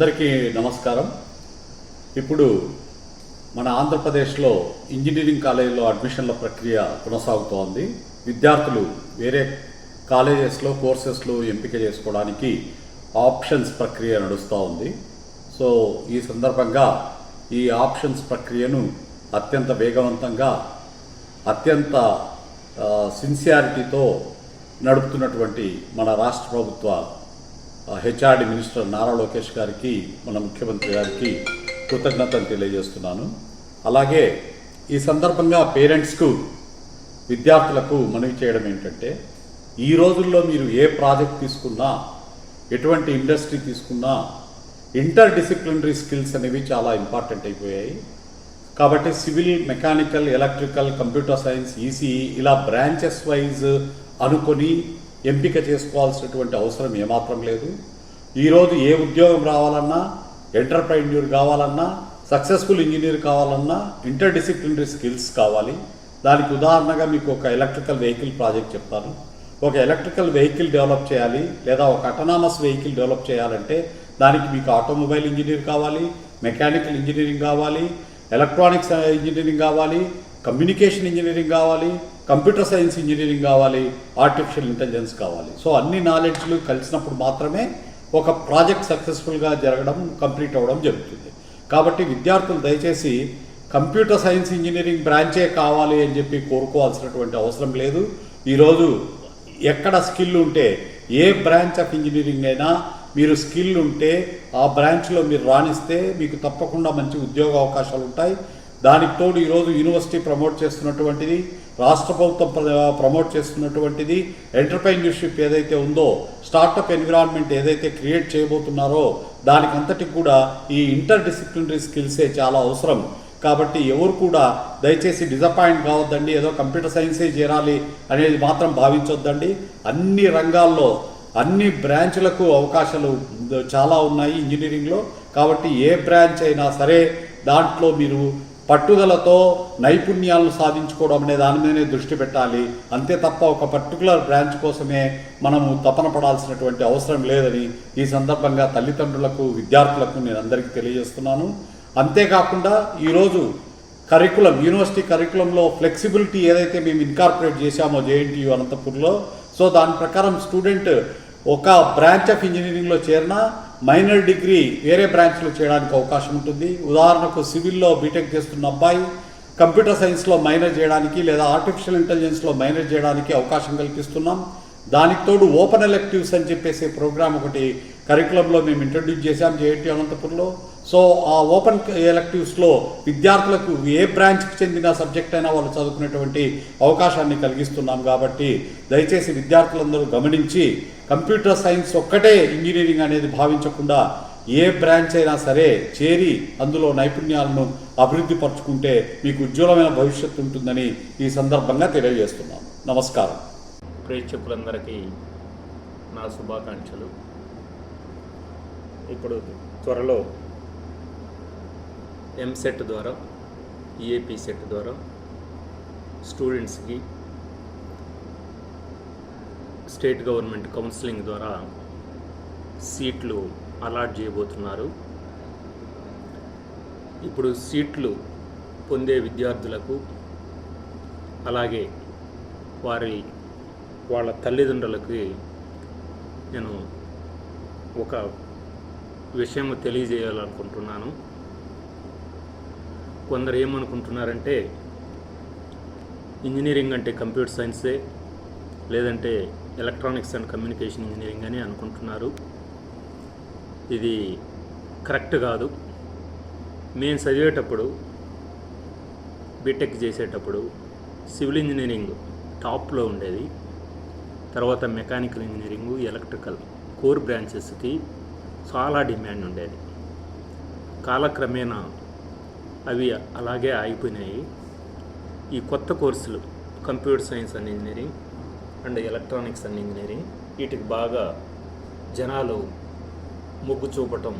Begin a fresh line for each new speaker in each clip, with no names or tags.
అందరికీ నమస్కారం. ఇప్పుడు మన ఆంధ్రప్రదేశ్లో ఇంజనీరింగ్ కాలేజీలో అడ్మిషన్ల ప్రక్రియ కొనసాగుతోంది. విద్యార్థులు వేరే కాలేజెస్లో కోర్సెస్లో ఎంపిక చేసుకోవడానికి ఆప్షన్స్ ప్రక్రియ నడుస్తూ ఉంది. సో ఈ సందర్భంగా ఈ ఆప్షన్స్ ప్రక్రియను అత్యంత వేగవంతంగా అత్యంత సిన్సియారిటీతో నడుపుతున్నటువంటి మన రాష్ట్ర ప్రభుత్వ హెచ్ఆర్డి మినిస్టర్ నారా లోకేష్ గారికి మన ముఖ్యమంత్రి గారికి కృతజ్ఞతలు తెలియజేస్తున్నాను. అలాగే ఈ సందర్భంగా పేరెంట్స్కు విద్యార్థులకు మనవి చేయడం ఏంటంటే ఈ రోజుల్లో మీరు ఏ ప్రాజెక్ట్ తీసుకున్నా ఎటువంటి ఇండస్ట్రీ తీసుకున్నా ఇంటర్ డిసిప్లినరీ స్కిల్స్ అనేవి చాలా ఇంపార్టెంట్ అయిపోయాయి. కాబట్టి civil mechanical electrical computer science ECE ఇలా బ్రాంచెస్ వైజ్ అనుకొని ఎంపిక చేసుకోవాల్సినటువంటి అవసరం ఏమాత్రం లేదు. ఈరోజు ఏ ఉద్యోగం రావాలన్నా ఎంటర్ప్రైన్యూర్ కావాలన్నా సక్సెస్ఫుల్ ఇంజనీర్ కావాలన్నా ఇంటర్ డిసిప్లినరీ స్కిల్స్ కావాలి. దానికి ఉదాహరణగా మీకు ఒక ఎలక్ట్రికల్ వెహికల్ ప్రాజెక్ట్ చెప్తాను ఒక ఎలక్ట్రికల్ వెహికల్ డెవలప్ చేయాలి లేదా ఒక అటనామస్ వెహికల్ డెవలప్ చేయాలంటే దానికి మీకు ఆటోమొబైల్ ఇంజనీర్ కావాలి మెకానికల్ ఇంజనీరింగ్ కావాలి ఎలక్ట్రానిక్స్ ఇంజనీరింగ్ కావాలి కమ్యూనికేషన్ ఇంజనీరింగ్ కావాలి కంప్యూటర్ సైన్స్ ఇంజనీరింగ్ కావాలి ఆర్టిఫిషియల్ ఇంటెలిజెన్స్ కావాలి. సో అన్ని నాలెడ్జ్లు కలిసినప్పుడు మాత్రమే ఒక ప్రాజెక్ట్ సక్సెస్ఫుల్గా జరగడం కంప్లీట్ అవ్వడం జరుగుతుంది. కాబట్టి విద్యార్థులు దయచేసి కంప్యూటర్ సైన్స్ ఇంజనీరింగ్ బ్రాంచే కావాలి అని చెప్పి కోరుకోవాల్సినటువంటి అవసరం లేదు. ఈరోజు ఎక్కడ స్కిల్ ఉంటే ఏ బ్రాంచ్ ఆఫ్ ఇంజనీరింగ్ అయినా మీరు స్కిల్ ఉంటే ఆ బ్రాంచ్లో మీరు రాణిస్తే మీకు తప్పకుండా మంచి ఉద్యోగ అవకాశాలు ఉంటాయి. దానికి తోడు ఈరోజు యూనివర్సిటీ ప్రమోట్ చేస్తున్నటువంటిది రాష్ట్ర ప్రభుత్వం ప్ర- ప్రమోట్ చేస్తున్నటువంటిది ఎంటర్ప్రైన్యూర్షిప్ ఏదైతే ఉందో స్టార్టప్ ఎన్విరాన్మెంట్ ఏదైతే క్రియేట్ చేయబోతున్నారో దానికంతటికి కూడా ఈ ఇంటర్ డిసిప్లినరీ స్కిల్సే చాలా అవసరం. కాబట్టి ఎవరు కూడా దయచేసి డిసప్పాయింట్ కావద్దండి ఏదో కంప్యూటర్ సైన్సే చేరాలి అనేది మాత్రం భావించొద్దండి. అన్ని రంగాల్లో అన్ని బ్రాంచ్లకు అవకాశాలు చాలా ఉన్నాయి ఇంజనీరింగ్లో. కాబట్టి ఏ బ్రాంచ్ అయినా సరే దాంట్లో మీరు పట్టుదలతో నైపుణ్యాలను సాధించుకోవడం అనే దాని మీదనే దృష్టి పెట్టాలి. అంతే తప్ప ఒక పర్టికులర్ బ్రాంచ్ కోసమే మనము తపన పడాల్సినటువంటి అవసరం లేదని ఈ సందర్భంగా తల్లిదండ్రులకు విద్యార్థులకు నేను అందరికీ తెలియజేస్తున్నాను. అంతేకాకుండా ఈరోజు కరికులం యూనివర్సిటీ కరికులంలో ఫ్లెక్సిబిలిటీ ఏదైతే మేము ఇన్కార్పొరేట్ చేశామో జేఎన్టీయు అనంతపూర్లో సో దాని ప్రకారం స్టూడెంట్ ఒక బ్రాంచ్ ఆఫ్ ఇంజనీరింగ్లో చేరినా మైనర్ డిగ్రీ వేరే బ్రాంచ్లో చేయడానికి అవకాశం ఉంటుంది. ఉదాహరణకు సివిల్లో బీటెక్ చేస్తున్న అబ్బాయి కంప్యూటర్ సైన్స్లో మైనర్ చేయడానికి లేదా ఆర్టిఫిషియల్ ఇంటెలిజెన్స్లో మైనర్ చేయడానికి అవకాశం కల్పిస్తున్నాం. దానికి తోడు ఓపెన్ ఎలెక్టివ్స్ అని చెప్పేసి ప్రోగ్రామ్ ఒకటి కరికులంలో మేము ఇంట్రడ్యూస్ చేశాం జేఐటి అనంతపురంలో. సో ఆ ఓపెన్ ఎలెక్టివ్స్లో విద్యార్థులకు ఏ బ్రాంచ్కి చెందిన సబ్జెక్ట్ అయినా వాళ్ళు చదువుకునేటువంటి అవకాశాన్ని కలిగిస్తున్నాం కాబట్టి దయచేసి విద్యార్థులందరూ గమనించి కంప్యూటర్ సైన్స్ ఒక్కటే ఇంజనీరింగ్ అనేది భావించకుండా ఏ బ్రాంచ్ అయినా సరే చేరి అందులో నైపుణ్యాలను అభివృద్ధి పరుచుకుంటే మీకు ఉజ్వలమైన భవిష్యత్తు ఉంటుందని ఈ సందర్భంగా తెలియజేస్తున్నాను. నమస్కారం.
ప్రేక్షకులందరికీ నా శుభాకాంక్షలు. ఇప్పుడు త్వరలో ఎంసెట్ ద్వారా ఈఏపీ సెట్ ద్వారా స్టూడెంట్స్కి స్టేట్ గవర్నమెంట్ కౌన్సిలింగ్ ద్వారా సీట్లు అలాట్ చేయబోతున్నారు. ఇప్పుడు సీట్లు పొందే విద్యార్థులకు అలాగే వారి వాళ్ళ తల్లిదండ్రులకి నేను ఒక విషయం తెలియజేయాలనుకుంటున్నాను. కొందరు ఏమనుకుంటున్నారంటే ఇంజనీరింగ్ అంటే కంప్యూటర్ సైన్సే లేదంటే ఎలక్ట్రానిక్స్ అండ్ కమ్యూనికేషన్ ఇంజనీరింగ్ అని అనుకుంటున్నారు. ఇది కరెక్ట్ కాదు. మేము చదివేటప్పుడు బీటెక్ చేసేటప్పుడు సివిల్ ఇంజనీరింగ్ టాప్లో ఉండేది. తర్వాత మెకానికల్ ఇంజనీరింగ్ ఎలక్ట్రికల్ కోర్ బ్రాంచెస్కి చాలా డిమాండ్ ఉండేది. కాలక్రమేణా అవి అలాగే ఆగిపోయినాయి. ఈ కొత్త కోర్సులు computer science and engineering and electronics and engineering వీటికి బాగా జనాలు మొగ్గు చూపటం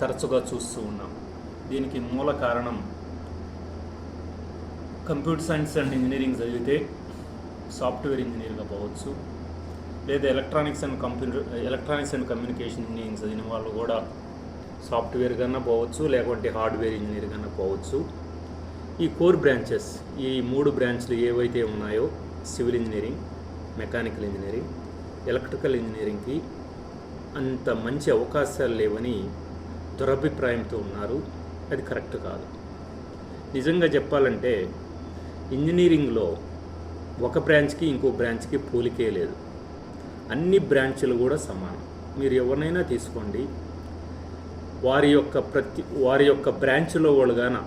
తరచుగా చూస్తూ ఉన్నాం. దీనికి మూల కారణం కంప్యూటర్ సైన్స్ అండ్ ఇంజనీరింగ్ చదివితే సాఫ్ట్వేర్ ఇంజనీర్గా పోవచ్చు. లేదా electronics and computer electronics and communication engineering చదివిన వాళ్ళు కూడా సాఫ్ట్వేర్ కన్నా పోవచ్చు లేకుంటే హార్డ్వేర్ ఇంజనీర్ కన్నా పోవచ్చు. ఈ కోర్ బ్రాంచెస్ ఈ మూడు బ్రాంచ్లు ఏవైతే ఉన్నాయో civil engineering mechanical engineering electrical ఇంజనీరింగ్కి అంత మంచి అవకాశాలు లేవని దురభిప్రాయంతో ఉన్నారు. అది కరెక్ట్ కాదు. నిజంగా చెప్పాలంటే ఇంజనీరింగ్లో ఒక బ్రాంచ్కి ఇంకో బ్రాంచ్కి పోలికే లేదు. అన్ని బ్రాంచ్లు కూడా సమానం. మీరు ఎవరినైనా తీసుకోండి. వారి యొక్క ప్రతి వారి యొక్క బ్రాంచ్లో వాళ్ళు గాన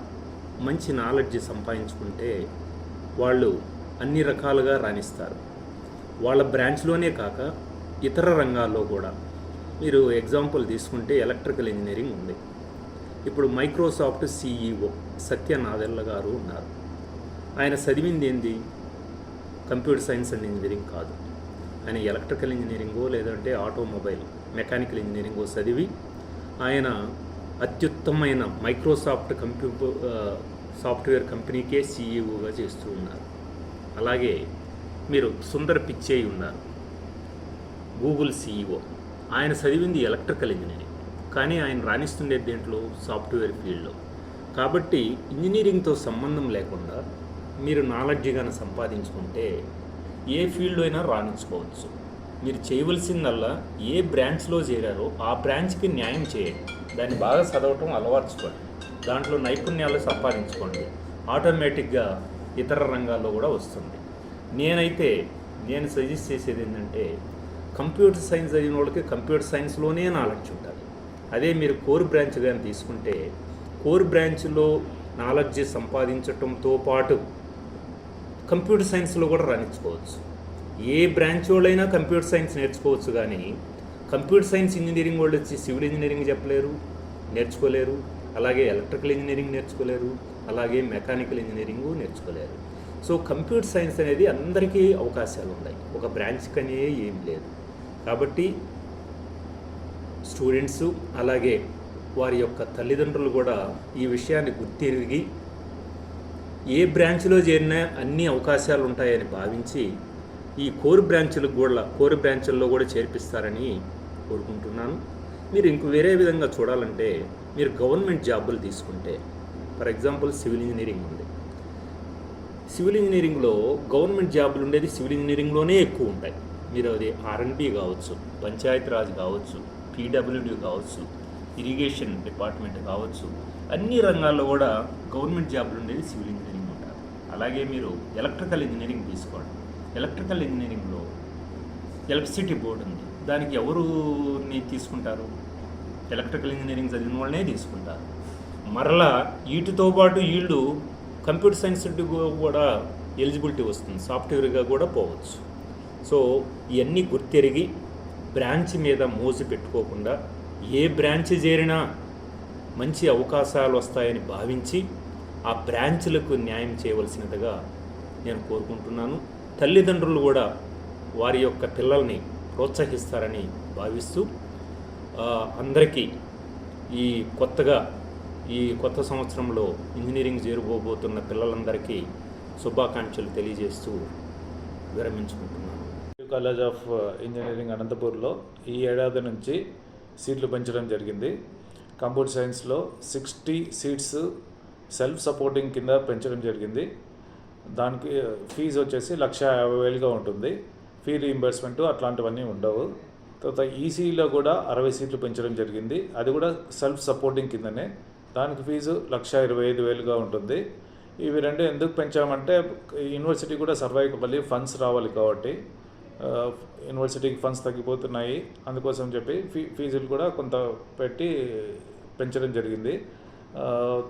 మంచి నాలెడ్జ్ సంపాదించుకుంటే వాళ్ళు అన్ని రకాలుగా రాణిస్తారు. వాళ్ళ బ్రాంచ్లోనే కాక ఇతర రంగాల్లో కూడా. మీరు ఎగ్జాంపుల్ తీసుకుంటే ఎలక్ట్రికల్ ఇంజనీరింగ్ ఉంది. ఇప్పుడు మైక్రోసాఫ్ట్ సిఈఓ సత్య నాదెల్ల గారు ఉన్నారు. ఆయన చదివింది ఏంది? కంప్యూటర్ సైన్స్ అండ్ ఇంజనీరింగ్ కాదు. ఆయన ఎలక్ట్రికల్ ఇంజనీరింగో లేదంటే ఆటోమొబైల్ మెకానికల్ ఇంజనీరింగో చదివి ఆయన అత్యుత్తమైన మైక్రోసాఫ్ట్ కంప్యూ సాఫ్ట్వేర్ కంపెనీకే సీఈఓగా చేస్తూ ఉన్నారు. అలాగే మీరు సుందర్ పిచ్చే ఉన్నారు. Google CEO. ఆయన చదివింది ఎలక్ట్రికల్ ఇంజనీరింగ్ కానీ ఆయన రాణిస్తుండే దేంట్లో? సాఫ్ట్వేర్ ఫీల్డ్లో. కాబట్టి ఇంజనీరింగ్తో సంబంధం లేకుండా మీరు నాలెడ్జ్ కానీ సంపాదించుకుంటే ఏ ఫీల్డ్ అయినా రాణించుకోవచ్చు. మీరు చేయవలసిందల్లా ఏ బ్రాంచ్లో చేరారో ఆ బ్రాంచ్కి న్యాయం చేయండి. దాన్ని బాగా చదవటం అలవర్చుకోండి. దాంట్లో నైపుణ్యాలు సంపాదించుకోండి. ఆటోమేటిక్గా ఇతర రంగాల్లో కూడా వస్తుంది. నేనైతే నేను సజెస్ట్ చేసేది ఏంటంటే కంప్యూటర్ సైన్స్ చదివిన వాళ్ళకి కంప్యూటర్ సైన్స్లోనే నాలెడ్జ్ ఉంటుంది అదే మీరు కోర్ బ్రాంచ్ కానీ తీసుకుంటే కోర్ బ్రాంచ్లో నాలెడ్జ్ సంపాదించటంతో పాటు కంప్యూటర్ సైన్స్లో కూడా రాణించుకోవచ్చు. ఏ బ్రాంచ్ వాళ్ళైనా కంప్యూటర్ సైన్స్ నేర్చుకోవచ్చు కానీ కంప్యూటర్ సైన్స్ ఇంజనీరింగ్ వాళ్ళు వచ్చి సివిల్ ఇంజనీరింగ్ చెప్పలేరు నేర్చుకోలేరు అలాగే ఎలక్ట్రికల్ ఇంజనీరింగ్ నేర్చుకోలేరు అలాగే మెకానికల్ ఇంజనీరింగ్ నేర్చుకోలేరు. సో కంప్యూటర్ సైన్స్ అనేది అందరికీ అవకాశాలు ఉన్నాయి. ఒక బ్రాంచ్ కనే ఏం లేదు. కాబట్టి స్టూడెంట్స్ అలాగే వారి యొక్క తల్లిదండ్రులు కూడా ఈ విషయాన్ని గుర్తిరిగి ఏ బ్రాంచ్లో చేరినా అన్ని అవకాశాలు ఉంటాయని భావించి ఈ కోర్ బ్రాంచ్లకు కూడా కోర్ బ్రాంచ్ల్లో కూడా చేర్పిస్తారని కోరుకుంటున్నాను. మీరు ఇంక వేరే విధంగా చూడాలంటే మీరు గవర్నమెంట్ జాబులు తీసుకుంటే ఫర్ ఎగ్జాంపుల్ సివిల్ ఇంజనీరింగ్ ఉంది. సివిల్ ఇంజనీరింగ్లో గవర్నమెంట్ జాబులు ఉండేది సివిల్ ఇంజనీరింగ్లోనే ఎక్కువ ఉంటాయి. మీరు అది ఆర్ఎన్బి కావచ్చు పంచాయత్ రాజ్ కావచ్చు పీడబ్ల్యూడి కావచ్చు ఇరిగేషన్ డిపార్ట్మెంట్ కావచ్చు అన్ని రంగాల్లో కూడా గవర్నమెంట్ జాబులు ఉండేది సివిల్ ఇంజనీరింగ్ ఉంటారు అలాగే మీరు ఎలక్ట్రికల్ ఇంజనీరింగ్ తీసుకోండి. ఎలక్ట్రికల్ ఇంజనీరింగ్లో ఎలక్ట్రిసిటీ బోర్డు ఉంది. దానికి ఎవరుని తీసుకుంటారు? ఎలక్ట్రికల్ ఇంజనీరింగ్ చదివిన వాళ్ళనే తీసుకుంటారు. మరలా వీటితో పాటు వీళ్ళు కంప్యూటర్ సైన్స్ కూడా ఎలిజిబిలిటీ వస్తుంది. సాఫ్ట్వేర్గా కూడా పోవచ్చు. సో ఇవన్నీ గుర్తెరిగి బ్రాంచ్ మీద మోసి పెట్టుకోకుండా ఏ బ్రాంచ్ చేరినా మంచి అవకాశాలు వస్తాయని భావించి ఆ బ్రాంచ్లకు న్యాయం చేయవలసినదిగా నేను కోరుకుంటున్నాను. తల్లిదండ్రులు కూడా వారి యొక్క పిల్లల్ని ప్రోత్సహిస్తారని భావిస్తూ అందరికీ ఈ కొత్తగా ఈ కొత్త సంవత్సరంలో ఇంజనీరింగ్ చేరుకోబోతున్న పిల్లలందరికీ శుభాకాంక్షలు తెలియజేస్తూ విరమించుకుంటున్నాను.
కాలేజ్ ఆఫ్ ఇంజనీరింగ్ అనంతపూర్లో ఈ ఏడాది నుంచి సీట్లు పెంచడం జరిగింది. కంప్యూటర్ సైన్స్లో సిక్స్టీ సీట్స్ సెల్ఫ్ సపోర్టింగ్ కింద పెంచడం జరిగింది. దానికి ఫీజు వచ్చేసి లక్ష యాభై వేలుగా ఉంటుంది. ఫీ రీయింబర్స్మెంట్ అట్లాంటివన్నీ ఉండవు. తర్వాత ఈసీలో కూడా అరవై సీట్లు పెంచడం జరిగింది. అది కూడా సెల్ఫ్ సపోర్టింగ్ కిందనే. దానికి ఫీజు లక్ష ఇరవై ఐదు వేలుగా ఉంటుంది. ఇవి రెండు ఎందుకు పెంచామంటే యూనివర్సిటీ కూడా సర్వైవ్ మళ్ళీ ఫండ్స్ రావాలి కాబట్టి యూనివర్సిటీకి ఫండ్స్ తగ్గిపోతున్నాయి. అందుకోసం చెప్పి ఫీ ఫీజులు కూడా కొంత పెట్టి పెంచడం జరిగింది.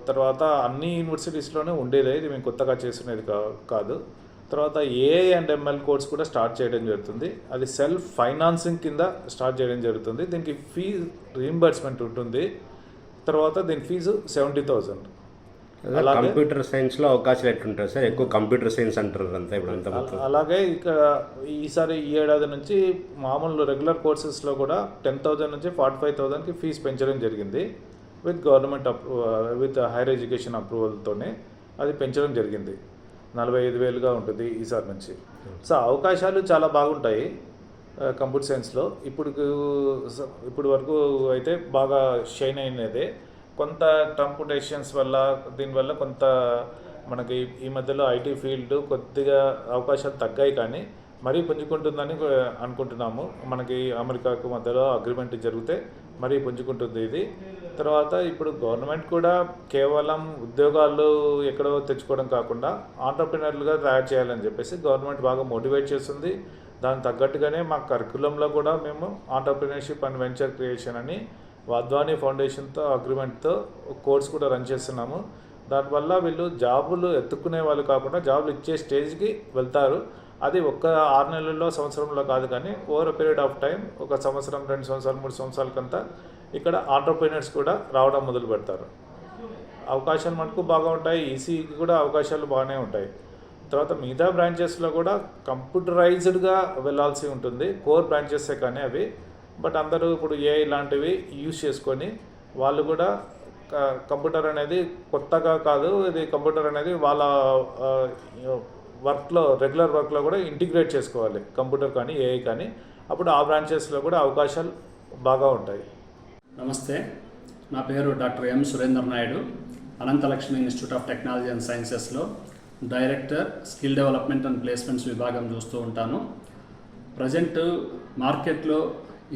తర్వాత అన్ని యూనివర్సిటీస్లోనే ఉండేదే ఇది మేము కొత్తగా చేస్తున్నది కా కాదు. తర్వాత ఏ అండ్ ఎంఎల్ కోర్స్ కూడా స్టార్ట్ చేయడం జరుగుతుంది. అది సెల్ఫ్ ఫైనాన్సింగ్ కింద స్టార్ట్ చేయడం జరుగుతుంది. దీనికి ఫీ రీంబర్స్మెంట్ ఉంటుంది. తర్వాత దీని ఫీజు సెవెంటీ థౌజండ్
కంప్యూటర్ సైన్స్లో అవకాశాలు ఎట్లుంటాయి సార్? ఎక్కువ కంప్యూటర్ సైన్స్ అంటారు అంతా ఇప్పుడు అంతా
అలాగే ఇక్కడ ఈసారి ఈ ఏడాది నుంచి మామూలు రెగ్యులర్ కోర్సెస్లో కూడా టెన్ థౌజండ్ నుంచి ఫార్టీ ఫైవ్ థౌజండ్కి ఫీజు పెంచడం జరిగింది. With government approval with higher education అప్రూవల్తోనే అది పెంచడం జరిగింది. నలభై ఐదు వేలుగా ఉంటుంది ఈసారి నుంచి. సో అవకాశాలు చాలా బాగుంటాయి కంప్యూటర్ సైన్స్లో. ఇప్పుడు ఇప్పుడు వరకు అయితే బాగా షైన్ అయినదే. కొంత ట్రాన్స్పోర్టేషన్స్ వల్ల దీనివల్ల కొంత మనకి ఈ మధ్యలో ఐటీ ఫీల్డ్ కొద్దిగా అవకాశాలు తగ్గాయి కానీ మరీ పుంజుకుంటుందని అనుకుంటున్నాము. మనకి అమెరికాకు మధ్యలో అగ్రిమెంట్ జరిగితే మరీ పుంజుకుంటుంది ఇది. తర్వాత ఇప్పుడు గవర్నమెంట్ కూడా కేవలం ఉద్యోగాలు ఎక్కడో తెచ్చుకోవడం కాకుండా ఆంటర్ప్రినర్లుగా తయారు చేయాలని చెప్పేసి గవర్నమెంట్ బాగా మోటివేట్ చేస్తుంది. దానికి తగ్గట్టుగానే మా కరికులంలో కూడా మేము ఆంటర్ప్రినర్షిప్ అండ్ వెంచర్ క్రియేషన్ అని వాద్వాని ఫౌండేషన్తో అగ్రిమెంట్తో కోర్స్ కూడా రన్ చేస్తున్నాము. దానివల్ల వీళ్ళు జాబులు ఎత్తుక్కునే వాళ్ళు కాకుండా జాబులు ఇచ్చే స్టేజ్కి వెళ్తారు. అది ఒక్క ఆరు నెలల్లో సంవత్సరంలో కాదు కానీ ఓవర్ పీరియడ్ ఆఫ్ టైం ఒక సంవత్సరం రెండు సంవత్సరాలు మూడు సంవత్సరాలకంతా ఇక్కడ ఆంటర్ప్రీనర్స్ కూడా రావడం మొదలు పెడతారు. అవకాశాలు మటుకు బాగా ఉంటాయి ఈసీకి కూడా అవకాశాలు బాగానే ఉంటాయి. తర్వాత మిగతా బ్రాంచెస్లో కూడా కంప్యూటరైజ్డ్గా వెళ్ళాల్సి ఉంటుంది. కోర్ బ్రాంచెసే కానీ అవి. బట్ అందరూ ఇప్పుడు ఏ ఇలాంటివి యూజ్ చేసుకొని వాళ్ళు కూడా కంప్యూటర్ అనేది కొత్తగా కాదు ఇది కంప్యూటర్ అనేది వాళ్ళ వర్క్లో రెగ్యులర్ వర్క్లో కూడా ఇంటిగ్రేట్ చేసుకోవాలి. కంప్యూటర్ కానీ ఏఐ కానీ. అప్పుడు ఆ బ్రాంచెస్లో కూడా అవకాశాలు బాగా ఉంటాయి.
నమస్తే. నా పేరు doctor M Surender Naidu. Ananthalakshmi institute of technology and సైన్సెస్లో director skill development and placements విభాగం చూస్తూ ఉంటాను. ప్రజెంట్ మార్కెట్లో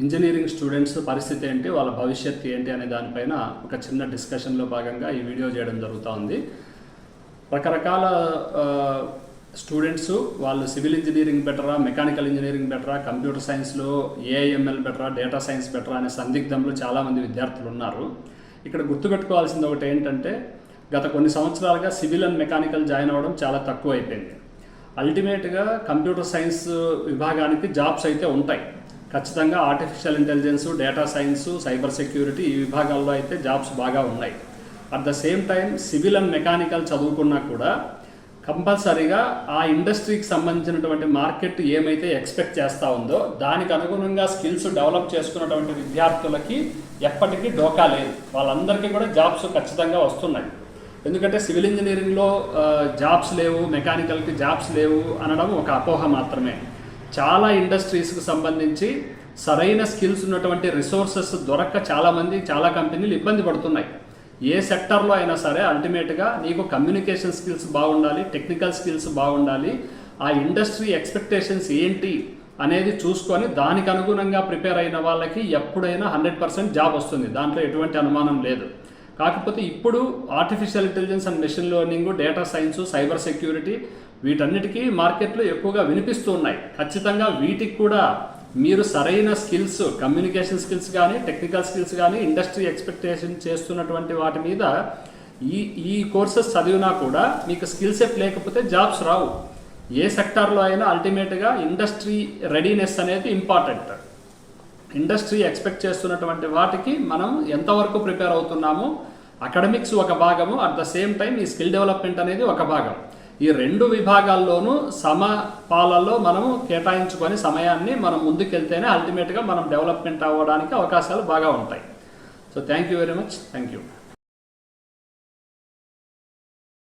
ఇంజనీరింగ్ స్టూడెంట్స్ పరిస్థితి ఏంటి వాళ్ళ భవిష్యత్తు ఏంటి అనే దానిపైన ఒక చిన్న డిస్కషన్లో భాగంగా ఈ వీడియో చేయడం జరుగుతూ ఉంది. రకరకాల స్టూడెంట్స్ వాళ్ళు సివిల్ ఇంజనీరింగ్ బెటరా మెకానికల్ ఇంజనీరింగ్ బెటరా కంప్యూటర్ సైన్స్లో ఏఐఎంఎల్ బెటరా డేటా సైన్స్ బెటరా అనే సందిగ్ధంలో చాలామంది విద్యార్థులు ఉన్నారు. ఇక్కడ గుర్తుపెట్టుకోవాల్సింది ఒకటి ఏంటంటే గత కొన్ని సంవత్సరాలుగా సివిల్ అండ్ మెకానికల్ జాయిన్ అవ్వడం చాలా తక్కువ అయిపోయింది అల్టిమేట్గా కంప్యూటర్ సైన్స్ విభాగానికి జాబ్స్ అయితే ఉంటాయి. ఖచ్చితంగా artificial intelligence data science cyber security ఈ విభాగాల్లో అయితే జాబ్స్ బాగా ఉన్నాయి. At the same time civil and mechanical చదువుకున్నా కూడా కంపల్సరీగా ఆ ఇండస్ట్రీకి సంబంధించినటువంటి మార్కెట్ ఏమైతే ఎక్స్పెక్ట్ చేస్తూ ఉందో దానికి అనుగుణంగా స్కిల్స్ డెవలప్ చేసుకున్నటువంటి విద్యార్థులకి ఎప్పటికీ డోకా లేదు. వాళ్ళందరికీ కూడా జాబ్స్ ఖచ్చితంగా వస్తున్నాయి. ఎందుకంటే సివిల్ ఇంజనీరింగ్లో జాబ్స్ లేవు మెకానికల్కి జాబ్స్ లేవు అనడం ఒక అపోహ మాత్రమే. చాలా ఇండస్ట్రీస్కి సంబంధించి సరైన స్కిల్స్ ఉన్నటువంటి రిసోర్సెస్ దొరక్క చాలామంది చాలా కంపెనీలు ఇబ్బంది పడుతున్నాయి. ఏ సెక్టర్లో అయినా సరే అల్టిమేట్గా నీకు కమ్యూనికేషన్ స్కిల్స్ బాగుండాలి టెక్నికల్ స్కిల్స్ బాగుండాలి ఆ ఇండస్ట్రీ ఎక్స్పెక్టేషన్స్ ఏంటి అనేది చూసుకొని దానికి అనుగుణంగా ప్రిపేర్ అయిన వాళ్ళకి ఎప్పుడైనా హండ్రెడ్ పర్సెంట్ జాబ్ వస్తుంది. దాంట్లో ఎటువంటి అనుమానం లేదు. కాకపోతే ఇప్పుడు artificial intelligence and machine learning data science cyber security వీటన్నిటికీ మార్కెట్లో ఎక్కువగా వినిపిస్తూ ఉన్నాయి. ఖచ్చితంగా వీటికి కూడా మీరు సరైన స్కిల్స్ కమ్యూనికేషన్ స్కిల్స్ కానీ టెక్నికల్ స్కిల్స్ కానీ ఇండస్ట్రీ ఎక్స్పెక్టేషన్ చేస్తున్నటువంటి వాటి మీద ఈ ఈ కోర్సెస్ చదివినా కూడా మీకు స్కిల్ సెట్ లేకపోతే జాబ్స్ రావు. ఏ సెక్టార్లో అయినా అల్టిమేట్గా ఇండస్ట్రీ రెడీనెస్ అనేది ఇంపార్టెంట్ ఇండస్ట్రీ ఎక్స్పెక్ట్ చేస్తున్నటువంటి వాటికి మనం ఎంతవరకు ప్రిపేర్ అవుతున్నాము అకాడమిక్స్ ఒక భాగము అట్ ద సేమ్ టైం ఈ స్కిల్ డెవలప్మెంట్ అనేది ఒక భాగం. ఈ రెండు విభాగాల్లోనూ సమ పాలలో మనము కేటాయించుకొని సమయాన్ని మనం ముందుకెళ్తేనే అల్టిమేట్గా మనం డెవలప్మెంట్ అవ్వడానికి అవకాశాలు బాగా ఉంటాయి. So thank you very much thank you